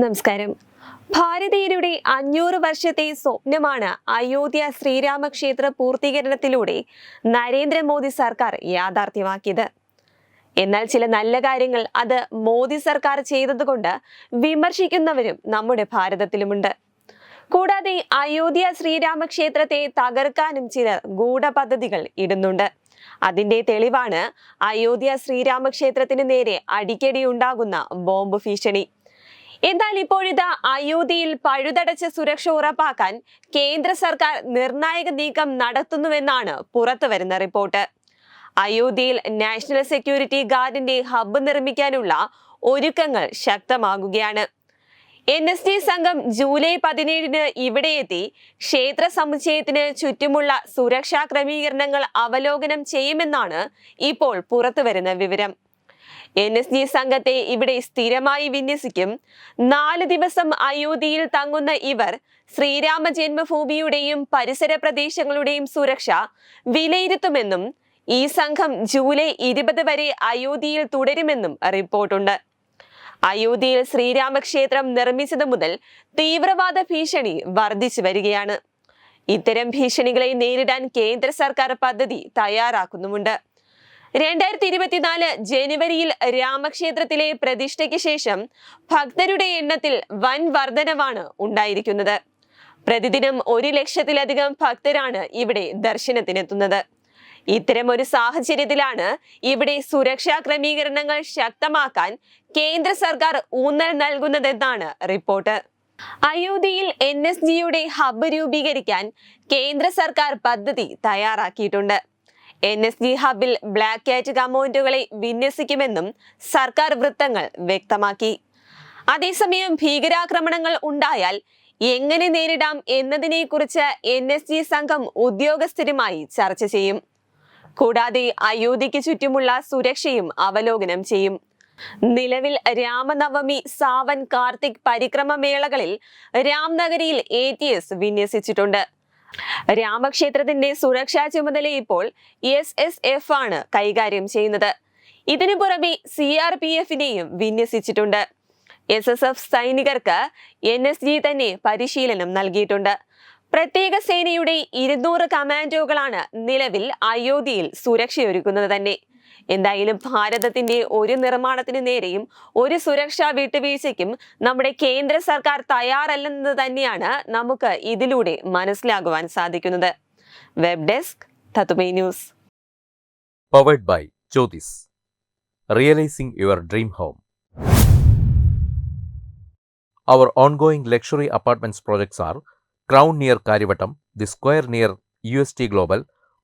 നമസ്കാരം. ഭാരതീയരുടെ അഞ്ഞൂറ് വർഷത്തെ സ്വപ്നമാണ് അയോധ്യ ശ്രീരാമക്ഷേത്ര പൂർത്തീകരണത്തിലൂടെ നരേന്ദ്രമോദി സർക്കാർ യാഥാർത്ഥ്യമാക്കിയത്. എന്നാൽ ചില നല്ല കാര്യങ്ങൾ അത് മോദി സർക്കാർ ചെയ്തതുകൊണ്ട് വിമർശിക്കുന്നവരും നമ്മുടെ ഭാരതത്തിലുമുണ്ട്. കൂടാതെ അയോധ്യ ശ്രീരാമക്ഷേത്രത്തെ തകർക്കാനും ചിലർ ഗൂഢപദ്ധതികൾ ഇടുന്നുണ്ട്. അതിന്റെ തെളിവാണ് അയോധ്യ ശ്രീരാമക്ഷേത്രത്തിന് നേരെ അടിക്കടി ഉണ്ടാകുന്ന ബോംബ് ഭീഷണി. എന്നാൽ ഇപ്പോഴിതാ അയോധ്യയിൽ പഴുതടച്ച് സുരക്ഷ ഉറപ്പാക്കാൻ കേന്ദ്ര സർക്കാർ നിർണായക നീക്കം നടത്തുന്നുവെന്നാണ് പുറത്തുവരുന്ന റിപ്പോർട്ട്. അയോധ്യയിൽ നാഷണൽ സെക്യൂരിറ്റി ഗാർഡിന്റെ ഹബ്ബ് നിർമ്മിക്കാനുള്ള ഒരുക്കങ്ങൾ ശക്തമാകുകയാണ്. എൻ എസ് ഡി സംഘം ജൂലൈ പതിനേഴിന് ഇവിടെ എത്തി ക്ഷേത്ര സമുച്ചയത്തിന് ചുറ്റുമുള്ള സുരക്ഷാ ക്രമീകരണങ്ങൾ അവലോകനം ചെയ്യുമെന്നാണ് ഇപ്പോൾ പുറത്തുവരുന്ന വിവരം. എൻ എസ് ജി സംഘത്തെ ഇവിടെ സ്ഥിരമായി വിന്യസിക്കും. നാല് ദിവസം അയോധ്യയിൽ തങ്ങുന്ന ഇവർ ശ്രീരാമ ജന്മഭൂമിയുടെയും പരിസര പ്രദേശങ്ങളുടെയും സുരക്ഷ വിലയിരുത്തുമെന്നും ഈ സംഘം ജൂലൈ ഇരുപത് വരെ അയോധ്യയിൽ തുടരുമെന്നും റിപ്പോർട്ടുണ്ട്. അയോധ്യയിൽ ശ്രീരാമക്ഷേത്രം നിർമ്മിച്ചത് മുതൽ തീവ്രവാദ ഭീഷണി വർദ്ധിച്ചു വരികയാണ്. ഇത്തരം ഭീഷണികളെ നേരിടാൻ കേന്ദ്ര സർക്കാർ പദ്ധതി തയ്യാറാക്കുന്നുമുണ്ട്. രണ്ടായിരത്തി ഇരുപത്തിനാല് ജനുവരിയിൽ രാമക്ഷേത്രത്തിലെ പ്രതിഷ്ഠയ്ക്ക് ശേഷം ഭക്തരുടെ എണ്ണത്തിൽ വൻ വർധനവാണ് ഉണ്ടായിരിക്കുന്നത്. പ്രതിദിനം ഒരു ലക്ഷത്തിലധികം ഭക്തരാണ് ഇവിടെ ദർശനത്തിനെത്തുന്നത്. ഇത്തരം ഒരു സാഹചര്യത്തിലാണ് ഇവിടെ സുരക്ഷാ ക്രമീകരണങ്ങൾ ശക്തമാക്കാൻ കേന്ദ്ര സർക്കാർ ഊന്നൽ നൽകുന്നതെന്നാണ് റിപ്പോർട്ട്. അയോധ്യയിൽ എൻ എസ് ജിയുടെ ഹബ്ബ് രൂപീകരിക്കാൻ കേന്ദ്ര സർക്കാർ പദ്ധതി തയ്യാറാക്കിയിട്ടുണ്ട്. എൻ എസ് ജി ഹബിൽ ബ്ലാക്ക് കാറ്റ് കമോൻഡുകളെ വിന്യസിക്കുമെന്നും സർക്കാർ വൃത്തങ്ങൾ വ്യക്തമാക്കി. അതേസമയം ഭീകരാക്രമണങ്ങൾ ഉണ്ടായാൽ എങ്ങനെ നേരിടാം എന്നതിനെക്കുറിച്ച് എൻ എസ് ജി സംഘം ഉദ്യോഗസ്ഥരുമായി ചർച്ച ചെയ്യും. കൂടാതെ അയോധ്യയ്ക്ക് ചുറ്റുമുള്ള സുരക്ഷയും അവലോകനം ചെയ്യും. നിലവിൽ രാമനവമി സാവൻ കാർത്തിക് പരിക്രമ മേളകളിൽ രാംനഗരിയിൽ എ ടി എസ് വിന്യസിച്ചിട്ടുണ്ട്. രാമക്ഷേത്രത്തിന്റെ സുരക്ഷാ ചുമതല ഇപ്പോൾ എസ് എസ് എഫ് ആണ് കൈകാര്യം ചെയ്യുന്നത്. ഇതിനു പുറമെ സി ആർ പി എഫിനെയും വിന്യസിച്ചിട്ടുണ്ട്. എസ് എസ് എഫ് സൈനികർക്ക് എൻ എസ് ജി തന്നെ പരിശീലനം നൽകിയിട്ടുണ്ട്. പ്രത്യേക സേനയുടെ ഇരുന്നൂറ് കമാൻഡോകളാണ് നിലവിൽ അയോധ്യയിൽ സുരക്ഷയൊരുക്കുന്നത് തന്നെ. എന്തായാലും ഭാരതത്തിന്റെ ഒരു നിർമ്മാണത്തിന് നേരെയും ഒരു സുരക്ഷാ വിട്ടുവീഴ്ചയ്ക്കും നമ്മുടെ കേന്ദ്ര സർക്കാർ തയ്യാറല്ലെന്നത് തന്നെയാണ് നമുക്ക് ഇതിലൂടെ മനസ്സിലാകുവാൻ സാധിക്കുന്നത്. Web desk news. Powered by Jyothis realising your dream home our ongoing luxury apartments projects are crown near Kariavattom the square near U S T Crown